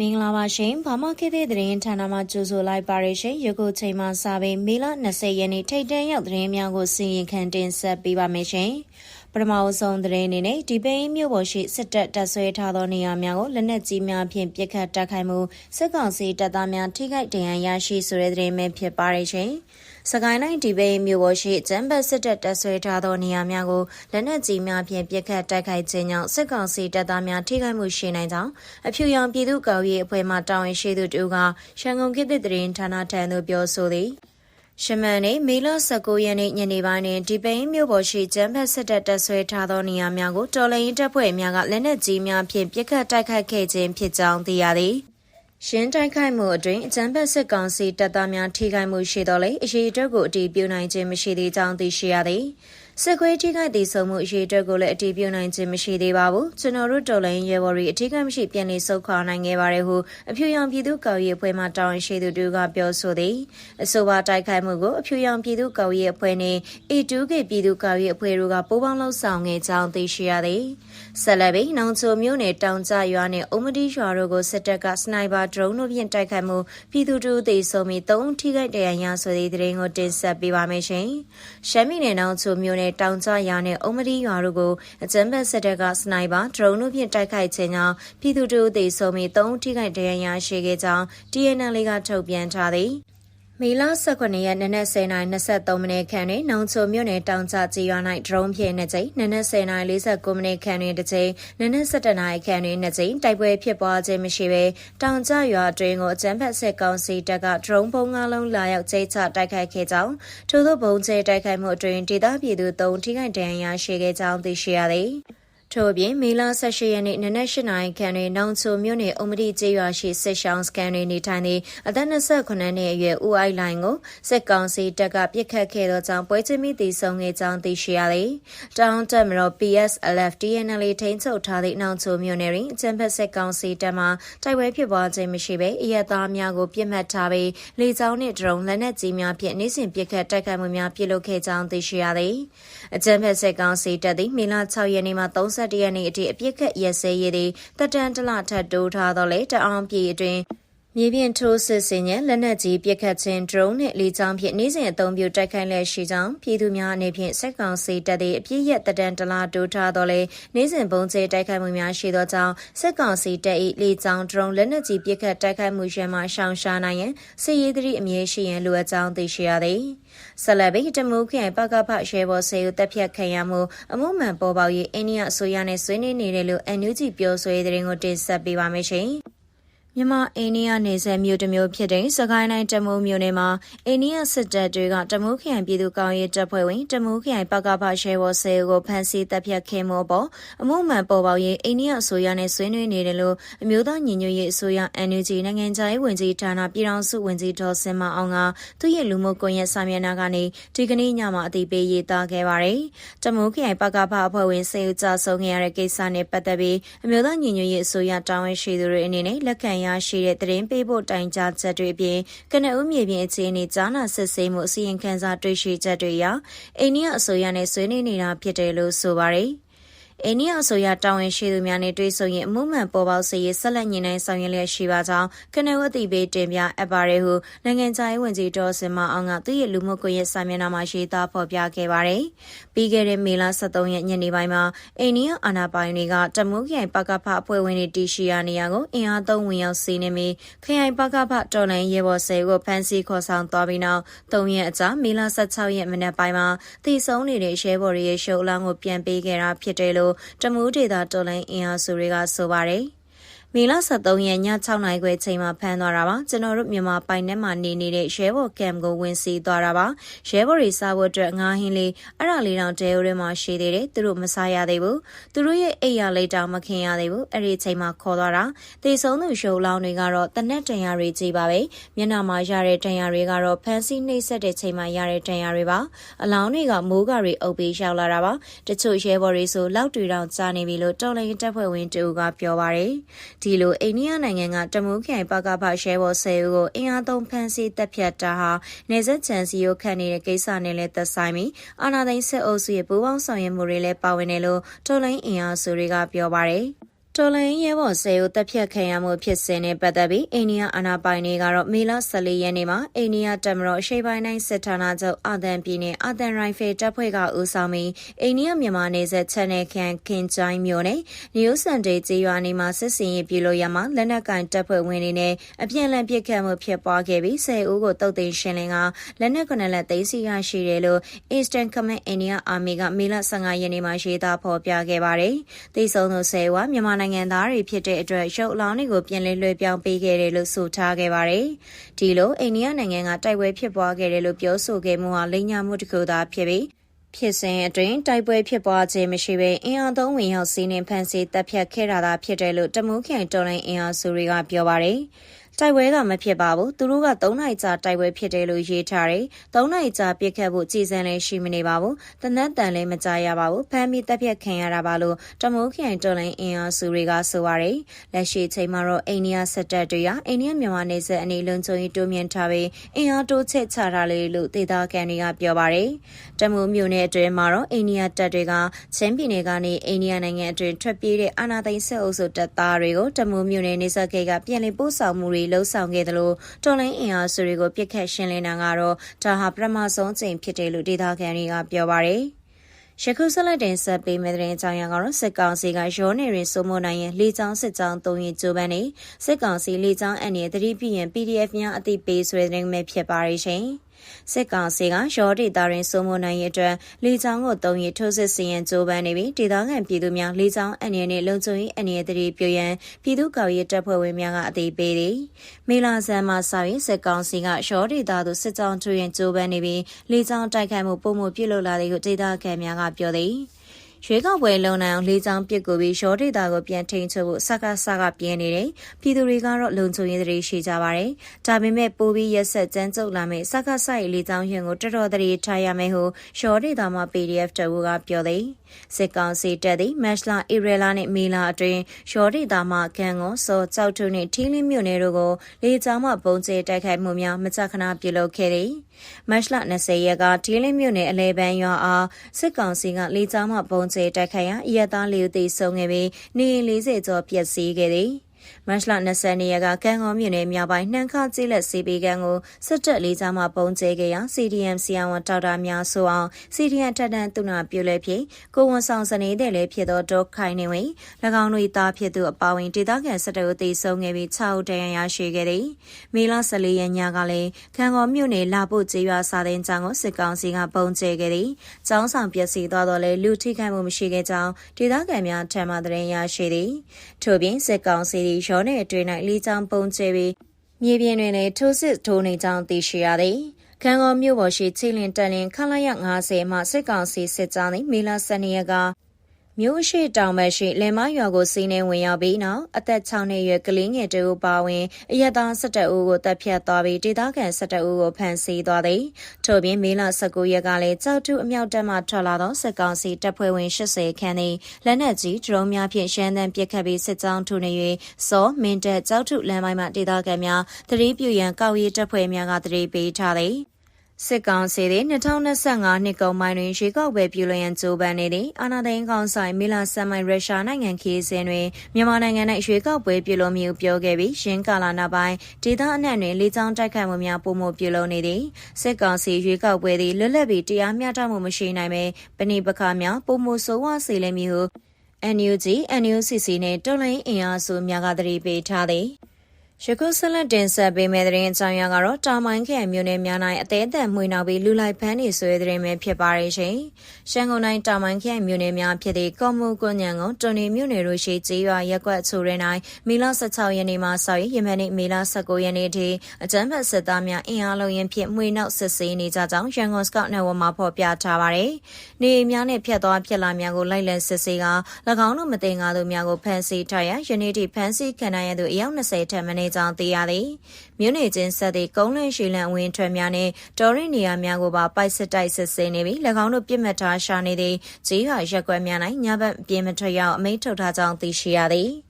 မင်္ဂလာပါရှင်။ဘာမခေတ်တဲ့သတင်းဌာနမှကြိုဆိုလိုက်ပါရရှင်။ယခုချိန်မှစပြီးမေလ20ရက်နေ့ထိတ်တန့်ရောက်သတင်းများကိုစီရင်ခံတင်ဆက်ပေးပါမယ်ရှင်။ပထမအဆုံးသတင်းအနေနဲ့ဒီပိန်းမြို့ပေါ်ရှိစစ်တပ်တပ်ဆွဲထားသောနေရာများကိုလက်နက်ကြီးများဖြင့်ပစ်ခတ်တိုက်ခိုက်မှုစစ်ကောင်စီတပ်သားများထိခိုက်ဒဏ်ရာရရှိဆိုတဲ့သတင်းပဲဖြစ်ပါရရှင်။ စကိုင်းတိုင်းဒီပိန်းမြို့ပေါ်ရှိကျန်းဘတ်စစ်တပ်တပ်ဆွဲထားသောနေရာများကိုလက်နက်ကြီးများဖြင့်ပစ်ခတ်တိုက်ခိုက်ခြင်းကြောင့်စစ်ကောင်စီတပ်သားများထိခိုက်မှုရှိနိုင်ကြောင်းအဖြူရောင်ပြည်သူ့ကော်ရေးအဖွဲ့မှတာဝန်ရှိသူတို့ကရန်ကုန်ခေတ်သစ်သတင်းဌာနထံသို့ပြောဆိုသည်ရှမန်နေမေလ19ရက်နေ့ညနေပိုင်းတွင်ဒီပိန်းမြို့ပေါ်ရှိကျန်းဖက်စစ်တပ်တပ်ဆွဲထားသောနေရာများကိုတော်လိုင်းတပ်ဖွဲ့များကလက်နက်ကြီးများဖြင့်ပစ်ခတ်တိုက်ခိုက်ခဲ့ခြင်းဖြစ်ကြောင်းသိရသည်။ ရှင်းတိုက်ခိုက်မှုအတွင်းအကြမ်းဖက်စစ်ကောင်စီတပ်သားများထိခိုက်မှုရှိတော်လဲအရေးအတွက်ကိုအတီးပြုနိုင်ခြင်းမရှိသေးကြောင်းသိရှိရသည်စစ်ခွေးထိခိုက်တည်ဆုံမှုအရေးအတွက်ကိုလည်းအတီးပြုနိုင်ခြင်းမရှိသေးပါဘူးကျွန်တော်တို့တော်လိုင်းရဲဘော်တွေအထူးကမရှိပြန်လည်ဆုတ်ခွာနိုင်ခဲ့ပါတယ်ဟုအဖြူရောင်ပြည်သူ့ကော်ရေးအဖွဲ့မှတာဝန်ရှိသူတို့ကပြောဆိုသည်အဆိုပါတိုက်ခိုက်မှုကိုအဖြူရောင်ပြည်သူ့ကော်ရေးအဖွဲ့နဲ့ A2K ပြည်သူ့ကော်ရေးအဖွဲ့တို့ကပူးပေါင်းလှုပ်ဆောင်ခဲ့ကြောင်းသိရှိရသည် ဆက်လက်ပြီးနောင်ချိုမြို့နယ်တောင်ကျရွာနဲ့အုံမတီရွာတို့ကိုစစ်တပ်ကစနိုက်ပါဒရုန်းတို့ဖြင့်တိုက်ခိုက်မှုပြည်သူတို့သေဆုံးပြီး၃ထိခိုက်ဒဏ်ရာရဆိုသည့်သတင်းကိုတင်ဆက်ပေးပါမယ်ရှင်။ရှမ်းပြည်နယ်နောင်ချိုမြို့နယ်တောင်ကျရွာနဲ့အုံမတီရွာတို့ကိုအကြမ်းဖက်စစ်တပ်ကစနိုက်ပါဒရုန်းတို့ဖြင့်တိုက်ခိုက်ခြင်းကြောင့်ပြည်သူတို့သေဆုံးပြီး၃ထိခိုက်ဒဏ်ရာရရှိခဲ့ကြောင်း TNL ကထုတ်ပြန်ထားသည်။ မေလ18ရက်နနက်10:23မိနစ်ခန့်တွင်နောင်ချိုမြို့နယ်တောင်ကျကြေးရွာ၌ဒရုန်းဖြင့်နှစ်ကြိမ်နနက်10:49မိနစ်ခန့်တွင်တစ်ကြိမ်နနက်17:00နာရီခန့်တွင်နှစ်ကြိမ်တိုက်ပွဲဖြစ်ပွားခြင်းမရှိဘဲတောင်ကျရွာအတွင်းကိုအကြမ်းဖက်စစ်ကောင်စီတပ်ကဒရုန်းပုံးငါးလုံးလာရောက်ကျဲချတိုက်ခိုက်ခဲ့ကြောင်းထို့သောဘုံကျဲတိုက်ခိုက်မှုအတွင်းဒေသပြည်သူ3ထိခိုက်ဒဏ်ရာရရှိခဲ့ကြောင်းသိရှိရသည်။ ထို့အပြင်မေလ18ရက်နေ့နနက်၈နာရီခန့်တွင်နောင်ချိုမြို့နယ်အုံမတိကျေးရွာရှိစစ်ရှောင်းစကန်တွင်နေထိုင်သည့်အသက်28နှစ်အရွယ်ဦးအိုက်လိုင်ကိုစစ်ကောင်စီတပ်ကပြစ်ခတ်ခဲ့သောကြောင့်ပွဲချင်းမိတည်ဆုံခဲ့ကြောင်းသိရှိရသည်။တောင်တက်မတော် PSLF TNL ထိန်းချုပ်ထားသည့်နောင်ချိုမြို့နယ်တွင်အကြံဖက်စစ်ကောင်စီတပ်မှတိုက်ပွဲဖြစ်ပွားခြင်းမရှိဘဲအရက်သားများကိုပြစ်မှတ်ထားပြီးလေကြောင်းနှင့်ဒရုန်းလက်နက်ကြီးများဖြင့်နေ့စဉ်ပစ်ခတ်တိုက်ခိုက်မှုများပြုလုပ်ခဲ့ကြောင်းသိရှိရသည်။အကြံဖက်စစ်ကောင်စီတပ်သည်မေလ6ရက်နေ့မှ30 21ရက်နေ့အထိအပြစ်ခတ်ရက်စဲရေးသည်တက်တန်တလထပ်တိုးထားတော့လေတအောင်ပြည်အတွင်း မြေပြင်ထိုးစစ်ဆင်ရန်လက်နက်ကြီးပစ်ခတ်ခြင်းဒရုန်းနှင့်လေကြောင်းဖြင့်နေ့စဉ်အသုံးပြုတိုက်ခိုက်လျက်ရှိကြောင်းပြည်သူများအနေဖြင့်စက်ကောင်စီတပ်သည့်အပြစ်ရက်တဒန်တလားတိုးထားတော်လဲနေ့စဉ်ပုံကျဲတိုက်ခိုက်မှုများရှိသောကြောင့်စက်ကောင်စီတပ်၏လေကြောင်းဒရုန်းလက်နက်ကြီးပစ်ခတ်တိုက်ခိုက်မှုရန်မှရှောင်ရှားနိုင်ရန်စစ်ရေးသတိအမြဲရှိရန်လိုအပ်ကြောင်းသိရှိရသည်ဆလဘိတမုခိုင်ပကဖရှဲဘောဆေကိုတက်ဖြတ်ခံရမှုအမှုမှန်ပေါ်ပေါက်ရေးအိန္ဒိယအစိုးရနဲ့ဆွေးနွေးနေတယ်လို့ NUG ပြောဆိုရေးတဲ့ရင်ကိုတင်ဆက်ပေးပါမယ်ရှင်။ မြန်မာအိန္ဒိယနယ်စပ်မြို့တစ်မြို့ဖြစ်တဲ့စကိုင်းတိုင်းတမူးမြို့နယ်မှာအိန္ဒိယစစ်တပ်တွေကတမူးခရိုင်ပြည်သူ့ကောင်းရေးတပ်ဖွဲ့ဝင်တမူးခရိုင်ပကဖရှဲဝဆဲကိုဖမ်းဆီးတပ်ဖြတ်ခဲ့မှုပေါ်အမှုမှန်ပေါ်ပေါက်ရေးအိန္ဒိယအစိုးရနဲ့ဆွေးနွေးနေတယ်လို့အမျိုးသားညီညွတ်ရေးအစိုးရ NUG နိုင်ငံခြားရေးဝန်ကြီးဌာနပြည်ထောင်စုဝန်ကြီးဒေါ်စင်မအောင်ကသူ့ရဲ့လူမှုကွန်ရက်စာမျက်နှာကနေဒီကနေ့ညမှာအသိပေးရေးသားခဲ့ပါတယ်။တမူးခရိုင်ပကဖအဖွဲ့ဝင်စေဦးကြဆုံးခဲ့ရတဲ့ကိစ္စနဲ့ပတ်သက်ပြီးအမျိုးသားညီညွတ်ရေးအစိုးရတာဝန်ရှိသူတွေအနေနဲ့လက်ခံရရှိတဲ့သတင်းပေးဖို့တိုင်ကြားချက်တွေအပြင်ကနဦးမြေပြင်အခြေအနေကြားနာစစ်ဆေးမှုအစီရင်ခံစာတွေ့ရှိချက်တွေအရအိန္ဒိယအစိုးရနဲ့ဆွေးနွေးနေတာဖြစ်တယ်လို့ဆိုပါတယ်။ အိန္ဒိယအစိုးရတာဝန်ရှိသူများနဲ့တွေ့ဆုံရင်အမှုမှန်ပေါ်ပေါက်စေရေးဆက်လက်ညှိနှိုင်းဆောင်ရွက်လျက်ရှိပါကြောင်းကနဝတိပေးတင်ပြအပ်ပါတယ်ဟုနိုင်ငံခြားရေးဝန်ကြီးဒေါ်စင်မအောင်ကသူ့ရဲ့လူမှုကွန်ရက်စာမျက်နှာမှာရေးသားဖော်ပြခဲ့ပါတယ်။ပြီးခဲ့တဲ့မေလ23ရက်ညနေပိုင်းမှာအိန္ဒိယအာဏာပိုင်တွေကတမုခရိုင်ပကဖအဖွဲ့ဝင်တွေတရှိရာနေရာကိုအင်အားသုံးဝင်ရောက်စီးနေပြီးခရိုင်ပကဖတော်လိုင်းရဲဘော်ဆယ်ကိုဖမ်းဆီးခေါ်ဆောင်သွားပြီးနောက်၃ရက်အကြာမေလ16ရက်မနက်ပိုင်းမှာတည်ဆုံနေတဲ့ရဲဘော်တွေရဲ့ရှုပ်အလောင်းကိုပြန်ပေးခဲ့တာဖြစ်တယ်လို့တမူးဒေတာတော်လိုင်းအင်အားစုတွေကဆိုပါတယ်။ မေလ23ရက်ည6နာရီခွဲချိန်မှာဖမ်းသွားတာပါကျွန်တော်တို့မြန်မာပိုင်ထဲမှာနေနေတဲ့ရဲဘော်ကမ်ကိုဝင်စီသွားတာပါရဲဘော်တွေစားဖို့အတွက်ငါးဟင်းလေးအဲ့ဒါလေးတောင်တဲအိုထဲမှာရှိသေးတယ်သူတို့မစားရသေးဘူးသူတို့ရဲ့အိတ်ရလေးတောင်မခင်ရသေးဘူးအဲ့ဒီချိန်မှာခေါ်သွားတာတေဆုံးသူရှုံလောင်းတွေကတော့တနက်တန်ရာတွေကြီးပါပဲမျက်နှာမှာရတဲ့တန်ရာတွေကတော့ဖမ်းဆီးနှိပ်စက်တဲ့ချိန်မှာရတဲ့တန်ရာတွေပါအလောင်းတွေကမိုးကတွေအုပ်ပြီးရောက်လာတာပါတချို့ရဲဘော်တွေဆိုလောက်တူတောင်ကြားနေပြီလို့တော်လိုင်းတပ်ဖွဲ့ဝင်တူကပြောပါတယ်ဒီလိုအိန္ဒိယနိုင်ငံကတမူးခိုင်ပကဖရှဲဘော်ဆယ်ဦးကိုအင်အားသုံးဖမ်းဆီးတပ်ဖြတ်တာဟာနေဆက်ချန်စီကိုခန့်နေတဲ့ကိစ္စနဲ့လည်းသက်ဆိုင်ပြီးအာဏာသိမ်းစစ်အုပ်စုရဲ့ပူးပေါင်းဆောင်ရွက်မှုတွေလည်းပါဝင်တယ်လို့တော်လိုင်းအင်အားစုတွေကပြောပါတယ်။ တတော်လိုင်းရဲဘော်ဆယ်ဦးတပ်ဖြတ်ခံရမှုဖြစ်စဉ်နဲ့ပတ်သက်ပြီးအိန္ဒိယအာဏာပိုင်တွေကတော့မေလ14ရက်နေ့မှာအိန္ဒိယတပ်မတော်အရှေ့ပိုင်းတိုင်းစစ်ဌာနချုပ်အာသံပြည်နယ်အာသံရိုင်ဖယ်တပ်ဖွဲ့ကဦးဆောင်ပြီးအိန္ဒိယမြန်မာနယ်စပ်ချက်နယ်ခန်ခင်ချိုင်းမြို့နယ်နယူးစန်ဒေးကျေးရွာနေမှာစစ်စင်ရေးပြုလုပ်ရမှာလက်နက်ကင်တပ်ဖွဲ့ဝင်တွေနဲ့အပြန်အလှန်ပစ်ခတ်မှုဖြစ်ပွားခဲ့ပြီး10ဦးကိုတုတ်သိမ်းရှင်းလင်းကလက်နက်ကွနလက်သိမ်းဆီရရှိတယ်လို့ Eastern Command India Army ကမေလ15ရက်နေ့မှာရေးသားဖော်ပြခဲ့ပါတယ်။သိဆုံးသူ10ဦးကမြန်မာနိုင်ငံသားတွေဖြစ်တဲ့အတွက်ရုပ်အလောင်းတွေကိုပြန်လည်လွှဲပြောင်းပေးခဲ့တယ်လို့ဆိုထားခဲ့ပါတယ်။ဒီလိုအိန္ဒိယနိုင်ငံကတိုက်ပွဲဖြစ်ပွားခဲ့တယ်လို့ပြောဆိုခဲ့မှုဟာလိမ်ညာမှုတစ်ခုသာဖြစ်ပြီးဖြစ်စဉ်အတွင်းတိုက်ပွဲဖြစ်ပွားခြင်းမရှိဘဲအင်အားသုံးဝင်ရောက်စီးနှင်ဖန်ဆီးတပ်ဖြတ်ခဲ့တာသာဖြစ်တယ်လို့တမူးခိုင်တော်လိုင်းအင်အားစုတွေကပြောပါတယ်။ တိုက်ပွဲကမဖြစ်ပါဘူးသူတို့က3နိုင်ကြာတိုက်ပွဲဖြစ်တယ်လို့ရေးထားတယ်3နိုင်ကြာပြစ်ခတ်ဖို့ကြည်စံလည်းရှိမနေပါဘူးတနတ်တန်လည်းမကြရပါဘူးဖမ်းပြီးတပ်ဖြတ်ခံရတာပါလို့တမိုးခိုင်တော်လိုင်းအင်အားစုတွေကဆိုပါတယ်လက်ရှိချိန်မှာတော့အိန္ဒိယစစ်တပ်တွေကအိန္ဒိယမြန်မာနယ်စပ်အနေလုံခြုံရေးတိုးမြှင့်ထားပြီးအင်အားတိုးချဲ့ချထားလေလို့ဒေသခံတွေကပြောပါတယ်တမိုးမြို့နယ်အတွင်းမှာတော့အိန္ဒိယတပ်တွေကချင်းပြည်နယ်ကနေအိန္ဒိယနိုင်ငံအတွင်းထွက်ပြေးတဲ့အာဏာသိမ်းစစ်အုပ်စုတပ်သားတွေကိုတမိုးမြို့နယ်နေဆက်ခေကပြန်လည်ပို့ဆောင်မှုတွေလှုံ့ဆော်ခဲ့တယ်လို့တော်လိုင်းအင်အားစုတွေကိုပြစ်ခတ်ရှင်းလင်းတာကတော့ဒါဟာပထမဆုံးချိန်ဖြစ်တယ်လို့ဒေသခံတွေကပြောပါတယ်။ယခုဆက်လက်တင်ဆက်ပေးမယ့်တဲ့အကြောင်းအရာကတော့စစ်ကောင်စီကရောနေရင်စိုးမိုးနိုင်ရင်လေကြောင်းစစ်ကြောင်းသုံးရင်ကြိုးပမ်းနေစစ်ကောင်စီလေကြောင်းအန်ရဲ့တတိပြရင် PDF များအသိပေးဆိုတဲ့နိုင်ငံဖြစ်ပါရရှင်။ စစ်ကောင်စီကရောဒေတာရင်စိုးမိုးနိုင်ရေးအတွက်လေကြောင်းကိုတုံးရီထိုးစစ်စီရင်ကြိုးပမ်းနေပြီးဒေသခံပြည်သူများလေကြောင်းအန္တရာယ်နဲ့လုံခြုံရေးအန္တရာယ်တွေပြရန်ပြည်သူ့ကော်ရေးတပ်ဖွဲ့ဝင်များကအသိပေးသည်မေလာဆန်မှာစာရေးစစ်ကောင်စီကရောဒေတာသို့စစ်ကြောင်းထိုးရင်ကြိုးပမ်းနေပြီးလေကြောင်းတိုက်ခိုက်မှုပုံမှုပြုလုပ်လာတဲ့ကိုဒေသခံများကပြောသည် ရွေးကောက်ပွဲလုံနိုင်အောင်လေးချောင်းပစ်ကိုပြီးရောဒေတာကိုပြန်ထိန်ချုပ်ဖို့စကားစကားပြင်းနေတယ်။ပြည်သူတွေကတော့လုံခြုံရေးတွေရှိကြပါတယ်။ဒါပေမဲ့ပိုပြီးရက်ဆက်ကြမ်းကြုတ်လာမယ့်စကားဆိုင်လေးချောင်းရင်ကိုတော်တော်တည်းထားရမယ်ဟုရောဒေတာမှ PDF တဝူကပြောသည်။ စစ်ကောင်စီတပ်သည်မက်လာအီရလာနှင့်မီလာအတွင်းရောဒေတာမှခံကိုစောကြောက်ထုနှင့်ထီးလင်းမြို့နယ်တို့ကိုလေကြောင်းမှပုံကျဲတိုက်ခိုက်မှုများမကြခဏပြုလုပ်ခဲ့သည်။မတ်လ20ရက်ကထီးလင်းမြို့နယ်အလဲပန်းရွာအားစစ်ကောင်စီကလေကြောင်းမှပုံကျဲတိုက်ခိုက်ရာအရသားလေးဦးသေဆုံးခဲ့ပြီးနေအိမ်40ကျော်ပျက်စီးခဲ့သည်။ မတ်လ20ရက်ကကံကောမြို့နယ်မြောက်ပိုင်းနှံခကျေးလက်စီပီကန်ကိုစစ်တပ်လေးစားမှပုံကျဲခဲ့ရာ CDM ဆီယဝန်ဒေါက်တာများဆိုအောင် CDM ထက်တန်းသူနာပြုလဲဖြစ်ကိုဝန်ဆောင်စနေတဲ့လည်းဖြစ်သောဒေါခိုင်နေဝင်၎င်းတို့သားဖြစ်သူအပါဝင်ဒေသခံစစ်တပ်ကိုတေဆုံးခဲ့ပြီး6ဦးတရန်ရရှိခဲ့သည်မေလ14ရက်ညကလည်းကံကောမြို့နယ်လာဖို့ကျေးရွာစာတင်ကျောင်းကိုစစ်ကောင်စီကပုံကျဲခဲ့သည်ကျောင်းဆောင်ပျက်စီးသွားတော့လဲလူထိခိုက်မှုမရှိခဲ့ကြောင်းဒေသခံများထံမှသတင်းရရှိသည်ထို့ပြင်စစ်ကောင်စီရောနဲ့အတွင်း၌လေးချောင်းပုံကျဲပြီးမြေပြင်တွင်လည်းထိုးစစ်ထိုးနေကြောင်းသိရှိရသည်။ခံကောမြို့ပေါ်ရှိချီလင်တန်လင်ခလာရ90မှစစ်ကောင်စီစစ်ကြောင်းသည်မေလ12ရက်က မြို့ရှိတောင်ဘက်ရှိလင်မရွာကိုစီးနှင်းဝင်ရောက်ပြီးနောက်အသက်6နှစ်အရွယ်ကလေးငယ်တူပါဝင်အရက်သား17ဦးကိုတပ်ဖြတ်သွားပြီးဒေသခံ17ဦးကိုဖမ်းဆီးသွားသည်ထို့ပြင်မေလ19ရက်ကလည်းကြောက်တုအမြောက်တပ်မှထွက်လာသောစစ်ကောင်စီတပ်ဖွဲ့ဝင်80ခန်းသည်လက်နက်ကြီးဒရုန်းများဖြင့်ရှမ်းသံပစ်ခတ်ပြီးစစ်ကြောင်းထုနေ၍စောမင်းတပ်ကြောက်တုလမ်းပိုင်းမှဒေသခံများတတိပြုရန်ကောက်ရီတပ်ဖွဲ့များကတတိပေးထားသည် စစ်ကောင်စီသည်2025နှစ်ကုန်ပိုင်းတွင်ရေကောက်ပွဲပြုလုပ်ရန်ကြိုးပမ်းနေသည့်အာဏာသိမ်းကောင်ဆိုင်မီလာဆမ်မိုင်ရုရှားနိုင်ငံခီးစဉ်တွင်မြန်မာနိုင်ငံ၌ရွေးကောက်ပွဲပြုလုပ်မည်ဟုပြောခဲ့ပြီးရင်းကာလာနောက်ပိုင်းဒေသအနှံ့တွင်လေကြောင်းတိုက်ခိုက်မှုများပုံမှုပြုလုပ်နေသည်စစ်ကောင်စီရွေးကောက်ပွဲသည်လွတ်လပ်ပြီးတရားမျှတမှုမရှိနိုင်ပဲပဏိပခါများပုံမှုဆိုးဝါးစေလိမ့်မည်ဟု NUG NUCC နှင့်တော်လိုင်းအင်အားစုများကတတိပေးထားသည် ယခုဆက်လက်တင်ဆက်ပေးမယ့်သတင်းအကြောင်းအရာကတော့တာမိုင်းခရိုင်မြို့နယ်များ၌အသေးအံမှွေနောက်ပြီးလူလိုက်ဖမ်းနေဆွေးသတင်းပဲဖြစ်ပါရဲ့ရှင်။ရှမ်းကုန်တိုင်းတာမိုင်းခရိုင်မြို့နယ်များဖြစ်တဲ့ကော့မှုကွညံကုန်းတွန်နေမြို့နယ်တို့ရှိကျေးရွာရက်ကွက်ချိုရဲ၌မီလ16ရက်နေ့မှစ၍ယမန်နေ့မီလ19ရက်နေ့ထိအကြမ်းဖက်စစ်သားများအင်အားလုံးရင်ဖြင့်မှွေနောက်စစ်ဆေးနေကြကြောင်းရန်ကုန်စကောက်နယ်ဝမှာဖော်ပြထားပါတယ်။နေများနဲ့ဖြတ်သွားဖြတ်လာများကိုလိုက်လံစစ်ဆေးက၎င်းတို့မတင်ကားသူများကိုဖမ်းဆီးထားရယနေ့ထိဖမ်းဆီးခံရတဲ့သူအယောက်20ထက်မနည်းကြောင်းသိရသည်မြို့နယ်ချင်းဆက်သည့်ကုန်းလင်းရှိလန်ဝင်းထွက်များနှင့်တော်ရင်နေရာများကိုပါပိုက်စစ်တိုက်စစ်ဆေးနေပြီး၎င်းတို့ပြစ်မှတ်ထားရှာနေသည့်ဂျေးဟာရက်ကွက်များ၌ညဘက်ပြင်းမထွက်ရောက်အမိန့်ထုတ်ထားကြောင်းသိရှိရသည်။